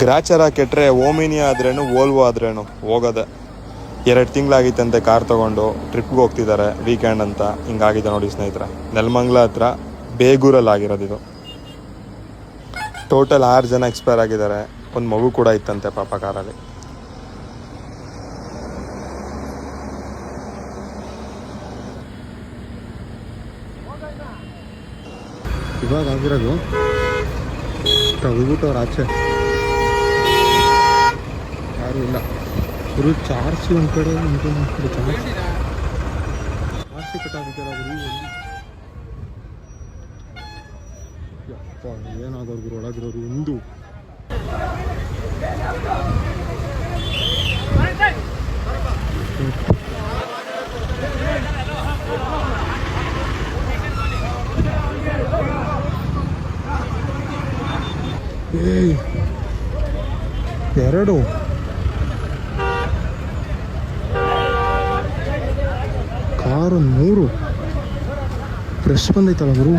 ಗ್ರಾಚಾರ ಕೆಟ್ಟರೆ Omni ಆದ್ರೇನು Volvo ಆದ್ರೇನು ಹೋಗೋದೆ. ಎರಡು ತಿಂಗಳಾಗಿತ್ತಂತೆ ಕಾರ್ ತೊಗೊಂಡು ಟ್ರಿಪ್ಗೆ ಹೋಗ್ತಿದ್ದಾರೆ ವೀಕೆಂಡ್ ಅಂತ, ಹಿಂಗಾಗಿದೆ ನೋಡಿ ಸ್ನೇಹಿತರೆ. ನೆಲಮಂಗ್ಲ ಹತ್ರ ಬೇಗೂರಲ್ಲಿ ಆಗಿರೋದು ಇದು ಟೋಟಲ್ ಆರು ಜನ ಎಕ್ಸ್ಪೈರ್ ಆಗಿದ್ದಾರೆ, ಒಂದು ಮಗು ಕೂಡ ಇತ್ತಂತೆ ಪಾಪ ಕಾರಲ್ಲಿ. ಇವಾಗ ಆಗಿರೋದು ಆಚೆ. ಗುರು ಚಾರ್ಸಿ ಒಂದು ಕಡೆ ಒಂದು ಕಡೆ ಚಾರ್ಸಿ ಚಾರ್ಸಿ ಕಟ್ಟಾಕಿದ್ದಾರೆ ಗುರು ಎಲ್ಲಿ? ಯಪ್ಪ ಏನಾಗೋರು ಗುರು ಒಳಗಿರೋರು ಒಂದು ಏಯ್ ಎರಡು ಕಾರು ಮೂರು. ಫ್ರೆಶ್ ಬಂದೈತಲ್ಲ ಗುರು?